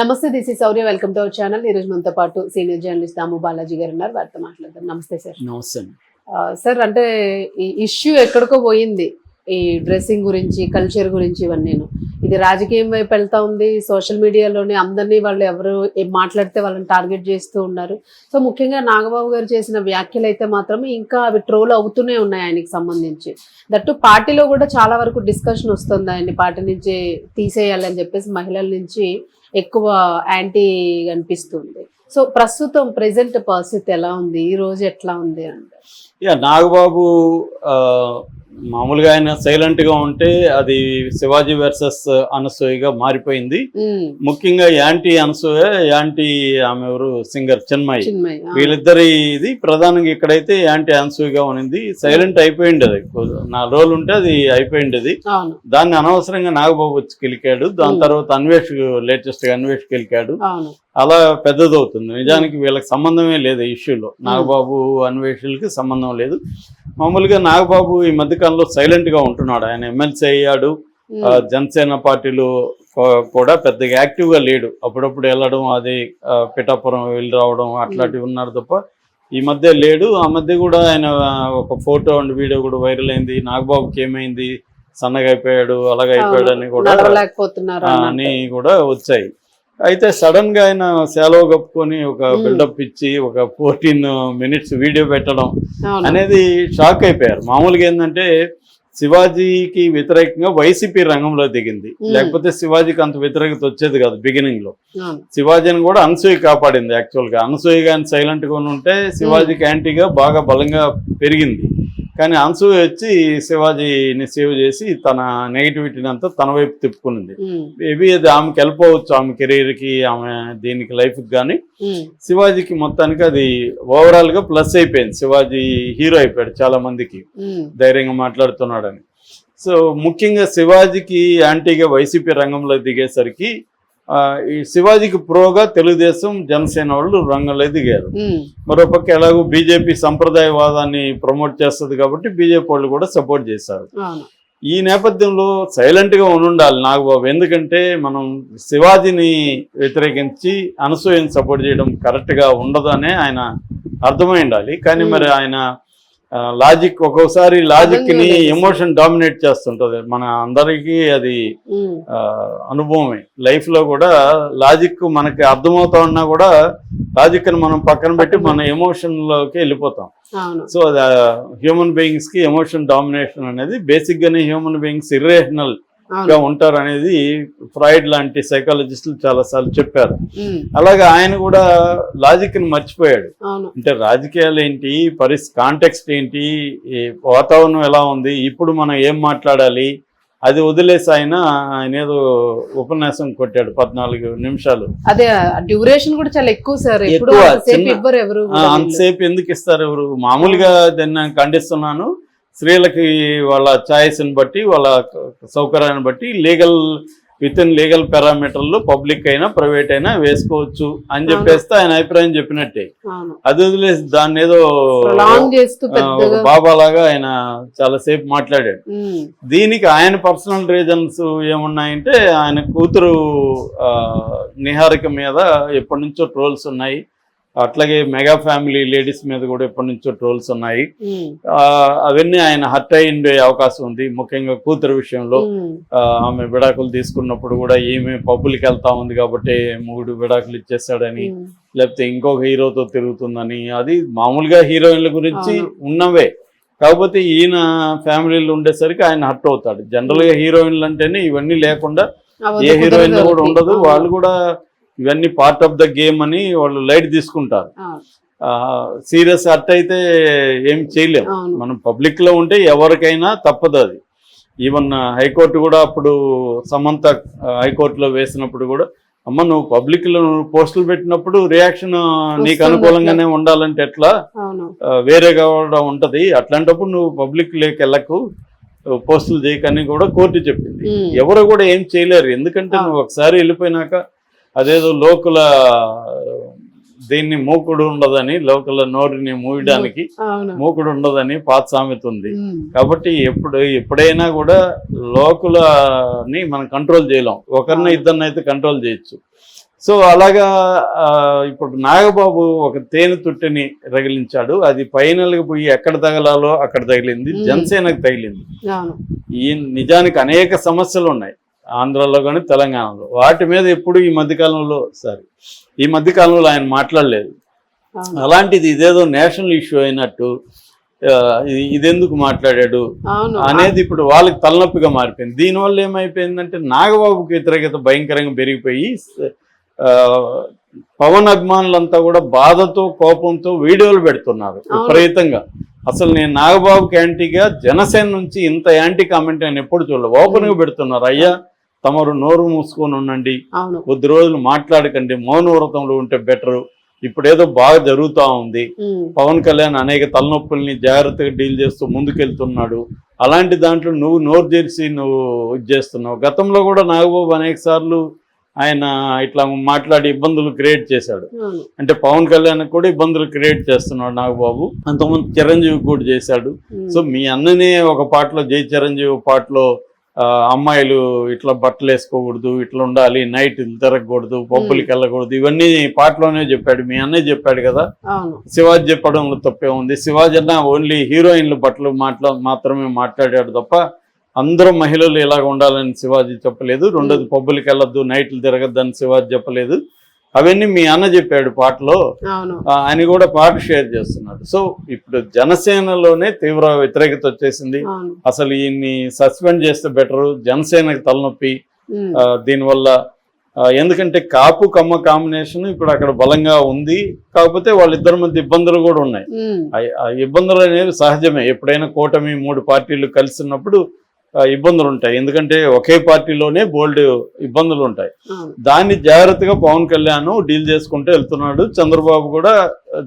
నమస్తే this is Sourya welcome to our channel ఈ రోజు మనతో పాటు సీనియర్ జర్నలిస్ట్ దాము బాలాజీ గారు ఉన్నారు. వారితో మాట్లాడదాం. నమస్తే సార్. నమస్తే. సార్ అంటే ఈ ఇష్యూ ఎక్కడికో పోయింది. ఈ డ్రెస్సింగ్ గురించి కల్చర్ గురించి ఇవన్నీను. ఇది రాజకీయం వైపు వెళ్తా ఉంది. సోషల్ మీడియాలోనే అందరినీ వాళ్ళు ఎవరు మాట్లాడితే వాళ్ళని టార్గెట్ చేస్తూ ఉన్నారు. సో ముఖ్యంగా నాగబాబు గారు చేసిన వ్యాఖ్యలు అయితే మాత్రం ఇంకా అవి ట్రోల్ అవుతూనే ఉన్నాయి ఆయనకి సంబంధించి. దట్టు పార్టీలో కూడా చాలా వరకు డిస్కషన్ వస్తుంది ఆయన్ని. పార్టీ నుంచి తీసేయాలని చెప్పేసి మహిళల నుంచి ఎక్కువ యాంటీ అనిపిస్తుంది సో ప్రస్తుతం ప్రెసెంట్ పరిస్థితి ఎలా ఉంది? ఈ రోజు ఎట్లా ఉంది అంటే ఇక నాగబాబు మామూలుగా ఆయన సైలెంట్గా ఉంటే అది శివాజీ వర్సెస్ అనసూయగా మారిపోయింది. ముఖ్యంగా యాంటీ అనసూయ యాంటీ ఆమె ఎవరు? సింగర్ చిన్మయి. వీళ్ళిద్దరి ఇది ప్రధానంగా ఇక్కడైతే యాంటీ అనసూయగా ఉన్నింది. సైలెంట్ అయిపోయింది అది. నాలుగు రోజులు ఉంటే అది అయిపోయింది దాన్ని అనవసరంగా నాగబాబు వచ్చి కిలికాడు. దాని. తర్వాత అన్వేష్ లేటెస్ట్గా అన్వేష్ కిలికాడు. అలా పెద్దదవుతుంది. నిజానికి వీళ్ళకి సంబంధమే లేదు ఇష్యూలో నాగబాబు అన్వేషణలకి సంబంధం లేదు. మామూలుగా నాగబాబు ఈ మధ్యకాలంలో సైలెంట్గా ఉంటున్నాడు. ఆయన ఎమ్మెల్సీ అయ్యాడు. జనసేన పార్టీలో కూడా పెద్దగా యాక్టివ్గా లేడు. అప్పుడప్పుడు వెళ్ళడం అది పిఠాపురం వెళ్ళి రావడం అట్లాంటివి ఉన్నారు తప్ప ఈ మధ్య లేడు. ఆ మధ్య కూడా ఆయన ఒక ఫోటో అండ్ వీడియో కూడా వైరల్ అయింది. నాగబాబుకి ఏమైంది? సన్నగా అయిపోయాడు అలాగ అయిపోయాడు అని కూడా. అని కూడా వచ్చాయి. అయితే సడన్గా ఆయన సెలవు కప్పుకొని ఒక. బిల్డప్ ఇచ్చి ఒక ఫోర్టీన్ మినిట్స్ వీడియో పెట్టడం అనేది షాక్ అయిపోయారు. మామూలుగా ఏంటంటే శివాజీకి వ్యతిరేకంగా వైసీపీ రంగంలో దిగింది. లేకపోతే శివాజీకి అంత వ్యతిరేకత వచ్చేది కాదు బిగినింగ్లో. శివాజీని కూడా అనసూయ కాపాడింది యాక్చువల్గా. అనసూయ గాని సైలెంట్గా ఉంటే శివాజీకి యాంటీగా బాగా బలంగా పెరిగింది. కానీ అనసూయ వచ్చి శివాజీని సేవ్ చేసి తన నెగిటివిటీని అంతా తన వైపు తిప్పుకునింది. మేబీ అది ఆమెకి వెళ్ళిపోవచ్చు ఆమె కెరీర్కి ఆమె దీనికి లైఫ్కి కానీ శివాజీకి మొత్తానికి అది ఓవరాల్గా ప్లస్ అయిపోయింది. శివాజీ హీరో అయిపోయాడు చాలా మందికి. ధైర్యంగా మాట్లాడుతున్నాడని. సో ముఖ్యంగా శివాజీకి యాంటీగా వైసీపీ రంగంలో దిగేసరికి ఈ శివాజీకి ప్రోగా తెలుగుదేశం జనసేన వాళ్ళు రంగంలో దిగారు మరోపక్క ఎలాగో బీజేపీ సంప్రదాయవాదాన్ని ప్రమోట్ చేస్తుంది కాబట్టి బీజేపీ వాళ్ళు కూడా సపోర్ట్ చేశారు. ఈ నేపథ్యంలో సైలెంట్గా ఉండాలి నాగబాబు. ఎందుకంటే మనం శివాజీని వ్యతిరేకించి అనసూయని సపోర్ట్ చేయడం కరెక్ట్గా ఉండదు అనే ఆయన అర్థమై ఉండాలి. కానీ మరి ఆయన లాజిక్ ఒక్కోసారి లాజిక్ని ఎమోషన్ డామినేట్ చేస్తుంటది. మన అందరికీ అది అనుభవమే. లైఫ్లో కూడా లాజిక్ మనకి అర్థమవుతా ఉన్నా కూడా లాజిక్ని మనం పక్కన పెట్టి మన ఎమోషన్లోకి వెళ్ళిపోతాం. సో హ్యూమన్ బీయింగ్స్కి ఎమోషన్ డామినేషన్ అనేది బేసిక్ గానే హ్యూమన్ బీయింగ్స్ ఇర్రేషనల్ గా ఉంటారు అనేది ఫ్రాయిడ్ లాంటి సైకాలజిస్టులు చాలా సార్లు చెప్పారు అలాగే ఆయన కూడా లాజిక్ని మర్చిపోయాడు అంటే రాజకీయాలు ఏంటి పరిస్థితి కాంటెక్స్ట్ ఏంటి వాతావరణం ఎలా ఉంది ఇప్పుడు మనం ఏం మాట్లాడాలి అది వదిలేసి ఆయన ఆయన ఏదో ఉపన్యాసం కొట్టాడు పద్నాలుగు నిమిషాలు. అదే డ్యూరేషన్ కూడా చాలా ఎక్కువ సార్. ఎప్పుడు ఎక్కువ, అంతసేపు ఎందుకు ఇస్తారు ఎవరు? మామూలుగా దాన్ని నేను ఖండిస్తున్నాను. స్త్రీలకి వాళ్ళ ఛాయిస్ని బట్టి వాళ్ళ సౌకర్యాన్ని బట్టి లీగల్ విత్ ఇన్ లీగల్ పారామీటర్లు పబ్లిక్ అయినా ప్రైవేట్ అయినా వేసుకోవచ్చు అని చెప్పేస్తే ఆయన అభిప్రాయం చెప్పినట్టే. అది వదిలేసి దాన్ని ఏదో లాంగ్ చేస్తూ ఆ, ఒక పెద్దగా బాబా లాగా ఆయన చాలా సేపు మాట్లాడాడు. దీనికి ఆయన పర్సనల్ రీజన్స్ ఏమున్నాయంటే ఆయన కూతురు నిహారిక మీద ఎప్పటి నుంచో ట్రోల్స్ ఉన్నాయి. అట్లాగే మెగా ఫ్యామిలీ లేడీస్ మీద కూడా ఎప్పటి నుంచో ట్రోల్స్ ఉన్నాయి. అవన్నీ ఆయన హర్ట్ అయి ఉండే అవకాశం ఉంది. ముఖ్యంగా కూతురు విషయంలో ఆమె విడాకులు తీసుకున్నప్పుడు కూడా ఈమె పబ్బులకి వెళ్తా ఉంది కాబట్టి మూడు విడాకులు ఇచ్చేస్తాడని లేకపోతే ఇంకొక హీరోతో తిరుగుతుందని అది మామూలుగా హీరోయిన్ల గురించి. ఉన్నవే. కాకపోతే ఈయన ఫ్యామిలీలో ఉండేసరికి ఆయన హర్ట్ అవుతాడు. జనరల్గా హీరోయిన్లు అంటేనే ఇవన్నీ లేకుండా ఏ హీరోయిన్ కూడా. ఉండదు. వాళ్ళు కూడా ఇవన్నీ పార్ట్ ఆఫ్ ద గేమ్ అని వాళ్ళు లైట్ తీసుకుంటారు. సీరియస్ హర్ట్ అయితే ఏం చేయలేం. అవును. మనం పబ్లిక్లో ఉంటే ఎవరికైనా తప్పదు అది. ఈవెన్ హైకోర్టు కూడా అప్పుడు సమంత హైకోర్టులో వేసినప్పుడు కూడా అమ్మ నువ్వు పబ్లిక్లో పోస్టులు పెట్టినప్పుడు రియాక్షన్ నీకు అనుకూలంగానే ఉండాలంటే ఎట్లా? వేరేగా కూడా ఉంటది. అట్లాంటప్పుడు నువ్వు పబ్లిక్ లేక వెళ్ళకు. పోస్టులు చేయకని కూడా కోర్టు చెప్పింది. ఎవరు కూడా ఏం చేయలేరు. ఎందుకంటే నువ్వు ఒకసారి వెళ్ళిపోయినాక అదేదో లోకుల దీన్ని మూకుడు ఉండదని లోకల నోరుని మూయడానికి మూకుడు ఉండదని పాత సామెత ఉంది కాబట్టి ఎప్పుడు ఎప్పుడైనా కూడా లోకులని మనం కంట్రోల్ చేయలేం. ఒకరిని ఇద్దరిని అయితే కంట్రోల్ చేయొచ్చు. సో అలాగా ఇప్పుడు నాగబాబు ఒక తేనె తుట్టిని రగిలించాడు. అది ఫైనల్గా పోయి ఎక్కడ తగలాలో అక్కడ తగిలింది. జనసేనకు తగిలింది. ఈ నిజానికి అనేక సమస్యలు ఉన్నాయి. ఆంధ్రాలో కానీ తెలంగాణలో. వాటి మీద ఎప్పుడు ఈ మధ్యకాలంలో సారీ ఈ మధ్యకాలంలో ఆయన మాట్లాడలేదు. అలాంటిది ఇదేదో నేషనల్ ఇష్యూ అయినట్టు ఇదెందుకు మాట్లాడాడు అనేది ఇప్పుడు వాళ్ళకి తలనొప్పిగా మారిపోయింది. దీనివల్ల ఏమైపోయిందంటే నాగబాబుకి వ్యతిరేకత భయంకరంగా పెరిగిపోయి పవన్ అభిమానులంతా కూడా బాధతో కోపంతో వీడియోలు పెడుతున్నారు. విపరీతంగా. అసలు నేను నాగబాబుకి యాంటీగా జనసేన నుంచి ఇంత యాంటీ కామెంట్ నేను ఎప్పుడు చూడలేదు. ఓపెన్గా పెడుతున్నారు. అయ్యా తమరు నోరు మూసుకొని ఉండండి. కొద్ది రోజులు మాట్లాడకండి. మౌన వ్రతంలో ఉంటే బెటరు. ఇప్పుడు ఏదో బాగా జరుగుతూ ఉంది. పవన్ కళ్యాణ్ అనేక తలనొప్పుల్ని జాగ్రత్తగా డీల్ చేస్తూ ముందుకెళ్తున్నాడు. అలాంటి దాంట్లో నువ్వు నోరు తెరిచి నువ్వు ఇది చేస్తున్నావు. గతంలో కూడా నాగబాబు అనేక సార్లు ఆయన ఇట్లా మాట్లాడి ఇబ్బందులు క్రియేట్ చేశాడు. అంటే పవన్ కళ్యాణ్ కూడా ఇబ్బందులు క్రియేట్ చేస్తున్నాడు నాగబాబు. అంతకుముందు చిరంజీవి కూడా చేశాడు. సో మీ అన్ననే ఒక పాటలో జై చిరంజీవి పాటలో అమ్మాయిలు ఇట్లా బట్టలు వేసుకోకూడదు ఇట్లా ఉండాలి నైట్ తిరగకూడదు పబ్బులకి వెళ్ళకూడదు ఇవన్నీ పాటలోనే చెప్పాడు మీ అన్నయ్య చెప్పాడు కదా? శివాజీ చెప్పడంలో తప్పే ఉంది. శివాజీ అన్న ఓన్లీ హీరోయిన్ల బట్టలు మాట్లా మాత్రమే మాట్లాడాడు తప్ప అందరూ మహిళలు ఇలాగ ఉండాలని శివాజీ చెప్పలేదు. రెండోది పబ్బులకి వెళ్ళొద్దు నైట్లు తిరగద్దు అని శివాజీ చెప్పలేదు. అవన్నీ మీ అన్న చెప్పాడు పాటలో. అవును. ఆ, అని కూడా పాట షేర్ చేస్తున్నాడు. సో ఇప్పుడు జనసేనలోనే తీవ్ర వ్యతిరేకత వచ్చేసింది. అసలు ఈయన్ని సస్పెండ్ చేస్తే బెటరు జనసేనకి తలనొప్పి దీనివల్ల ఎందుకంటే కాపు కమ్మ కాంబినేషన్ ఇప్పుడు అక్కడ బలంగా ఉంది. కాకపోతే వాళ్ళిద్దరి మధ్య ఇబ్బందులు కూడా ఉన్నాయి. ఆ- ఇబ్బందులు అనేవి సహజమే. ఎప్పుడైనా కూటమి మూడు పార్టీలు కలిసి ఉన్నప్పుడు ఆ, ఇబ్బందులు ఉంటాయి. ఎందుకంటే ఒకే పార్టీలోనే బోల్డ్ ఇబ్బందులు ఉంటాయి. దాన్ని జాగ్రత్తగా పవన్ కళ్యాణ్ డీల్ చేసుకుంటూ వెళ్తున్నాడు. చంద్రబాబు కూడా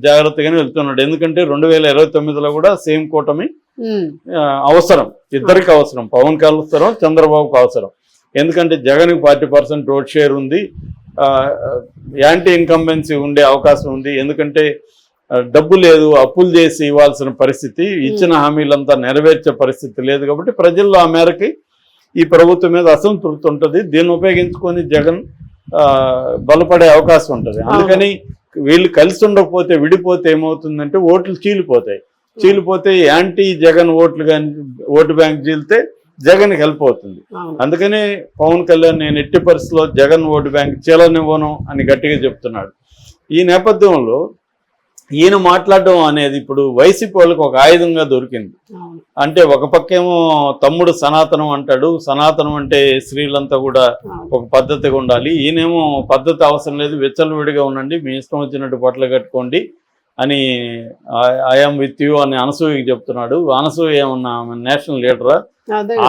జాగ్రత్తగానే వెళ్తున్నాడు. ఎందుకంటే రెండు వేల ఇరవై తొమ్మిదిలో కూడా సేమ్ కూటమి అవసరం. ఇద్దరికి అవసరం. పవన్కి అవసరం చంద్రబాబుకి అవసరం. ఎందుకంటే Jagan forty percent vote share ఉంది. యాంటీ ఇన్కంబెన్సీ ఉండే అవకాశం ఉంది. ఎందుకంటే డబ్బు లేదు అప్పులు చేసి ఇవ్వాల్సిన పరిస్థితి ఇచ్చిన హామీలంతా నెరవేర్చే పరిస్థితి లేదు కాబట్టి ప్రజల్లో ఆ మేరకి ఈ ప్రభుత్వం మీద అసంతృప్తి ఉంటుంది. దీన్ని ఉపయోగించుకొని జగన్ బలపడే అవకాశం ఉంటుంది. అందుకని వీళ్ళు కలిసి ఉండకపోతే విడిపోతే ఏమవుతుందంటే ఓట్లు చీలిపోతాయి. చీలిపోతే యాంటీ జగన్ ఓట్లు కానీ ఓటు బ్యాంక్ చీలితే జగన్కి హెల్ప్ అవుతుంది. అందుకనే పవన్ కళ్యాణ్ నేను ఎట్టి పరిస్థితుల్లో జగన్ ఓటు బ్యాంక్ చీలనివ్వను అని గట్టిగా చెప్తున్నాడు. ఈ నేపథ్యంలో ఈయన మాట్లాడడం అనేది ఇప్పుడు వైసీపీ వాళ్ళకి ఒక ఆయుధంగా దొరికింది. అంటే ఒక పక్కేమో తమ్ముడు సనాతనం అంటాడు సనాతనం అంటే స్త్రీలంతా కూడా ఒక పద్ధతిగా ఉండాలి. ఈయనేమో పద్ధతి అవసరం లేదు విచ్చలవిడిగా ఉండండి మీ ఇష్టం వచ్చినట్టు బట్టలు కట్టుకోండి అని ఐఎమ్ విత్ యూ అని అనసూయకి చెప్తున్నాడు. అనసూయ ఏమన్నా ఆమె నేషనల్ లీడరా?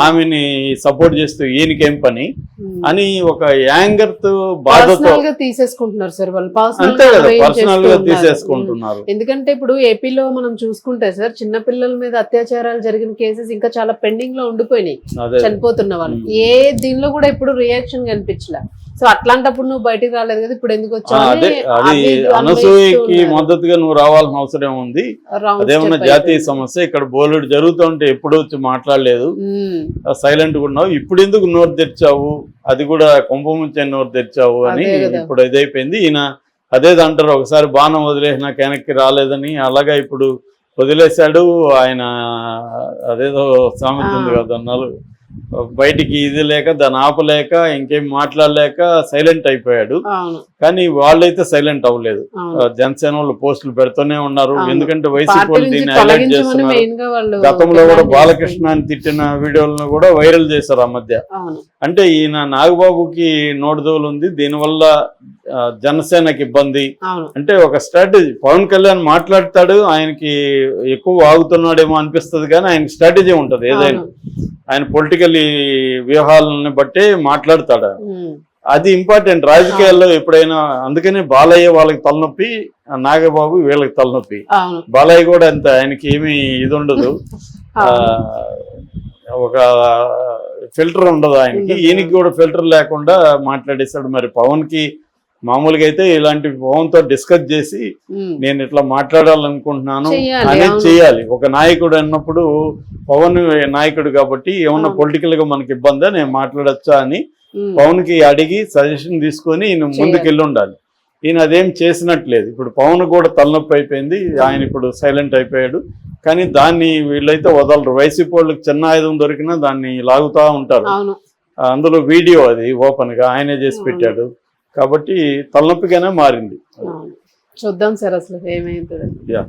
ఆమెని సపోర్ట్ చేస్తూ ఈయనకేం పని? ఉమ్. అని ఒక యాంగర్తో బాధతో తీసేసుకుంటున్నారు సార్ వాళ్ళు. పర్సనల్ అంతే కదా పర్సనల్గా తీసేసుకుంటున్నారు. ఎందుకంటే ఇప్పుడు ఏపీలో మనం చూసుకుంటే సార్ చిన్న పిల్లల మీద అత్యాచారాలు జరిగిన కేసెస్ ఇంకా చాలా పెండింగ్లో ఉండిపోయినాయి చనిపోతున్న వాళ్ళు. ఉమ్. ఏ దీనిలో కూడా ఇప్పుడు రియాక్షన్ కనిపించలే. సో అట్లాంటప్పుడు నువ్వు బయటికి రాలేదు కదా ఇప్పుడు ఎందుకు వచ్చావు అనసూయకి మద్దతుగా నువ్వు రావాల్సిన అవసరం ఉంది. అదేమన్నా జాతీయ. సమస్య ఇక్కడ బోలెడు జరుగుతుంటే ఎప్పుడు వచ్చి మాట్లాడలేదు. సైలెంట్గా ఉన్నావు. ఇప్పుడు ఎందుకు నోరు తెరిచావు? అది కూడా కుంభముంచే నోరు తెరిచావు అని. ఇప్పుడు ఇదైపోయింది ఈయన అదే అంటారు. ఒకసారి బాణం వదిలేసిన వెనక్కి రాలేదని అలాగా ఇప్పుడు వదిలేశాడు. ఆయన అదేదో సామెత ఉంది. కదా బయటికి ఇది లేక దాన్ని ఆపలేక ఇంకేం మాట్లాడలేక సైలెంట్ అయిపోయాడు. కానీ వాళ్ళైతే సైలెంట్ అవ్వలేదు. జనసేన వాళ్ళు పోస్టులు పెడుతూనే ఉన్నారు. ఎందుకంటే వైసీపీ వాళ్ళు దీన్ని హైలైట్ చేస్తున్నారు. గతంలో కూడా బాలకృష్ణ అని తిట్టిన వీడియోలను కూడా వైరల్ చేశారు ఆ మధ్య. అంటే ఈయన నాగబాబుకి నోటుదోలు ఉంది. దీనివల్ల జనసేనకి ఇబ్బంది. అంటే ఒక స్ట్రాటజీ పవన్ కళ్యాణ్ మాట్లాడతాడు ఆయనకి ఎక్కువ ఆగుతున్నాడేమో అనిపిస్తుంది కానీ ఆయన స్ట్రాటజీ ఉంటది ఏదైనా. ఆయన పొలిటికల్ వ్యవహారాలను బట్టే మాట్లాడతాడు. అది ఇంపార్టెంట్ రాజకీయాల్లో ఎప్పుడైనా అందుకనే బాలయ్య వాళ్ళకి తలనొప్పి నాగబాబు వీళ్ళకి తలనొప్పి. బాలయ్య కూడా అంత ఆయనకి ఏమీ ఇది ఉండదు. ఒక ఫిల్టర్ ఉండదు ఆయనకి. ఈయనకి కూడా ఫిల్టర్ లేకుండా మాట్లాడేశాడు. మరి పవన్కి మామూలుగా అయితే ఇలాంటి పవన్తో డిస్కస్ చేసి నేను ఇట్లా మాట్లాడాలనుకుంటున్నాను అనేది. చేయాలి ఒక నాయకుడు అన్నప్పుడు పవన్ నాయకుడు కాబట్టి ఏమన్నా. పొలిటికల్గా మనకి ఇబ్బందా? నేను మాట్లాడచ్చా అని పవన్కి అడిగి సజెషన్ తీసుకొని ఈయన ముందుకు వెళ్ళి ఉండాలి ఈయన అదేం చేసినట్లేదు. ఇప్పుడు పవన్ కూడా తలనొప్పి అయిపోయింది. ఆయన ఇప్పుడు సైలెంట్ అయిపోయాడు. కానీ దాన్ని వీళ్ళైతే వదలరు. వైసీపీ వాళ్ళకి చిన్న ఆయుధం దొరికినా దాన్ని లాగుతా ఉంటారు. అందులో వీడియో అది ఓపెన్గా ఆయనే చేసి పెట్టాడు. కాబట్టి తలనొప్పిగానే మారింది. చూద్దాం సార్ అసలు ఏమైతుంది యా.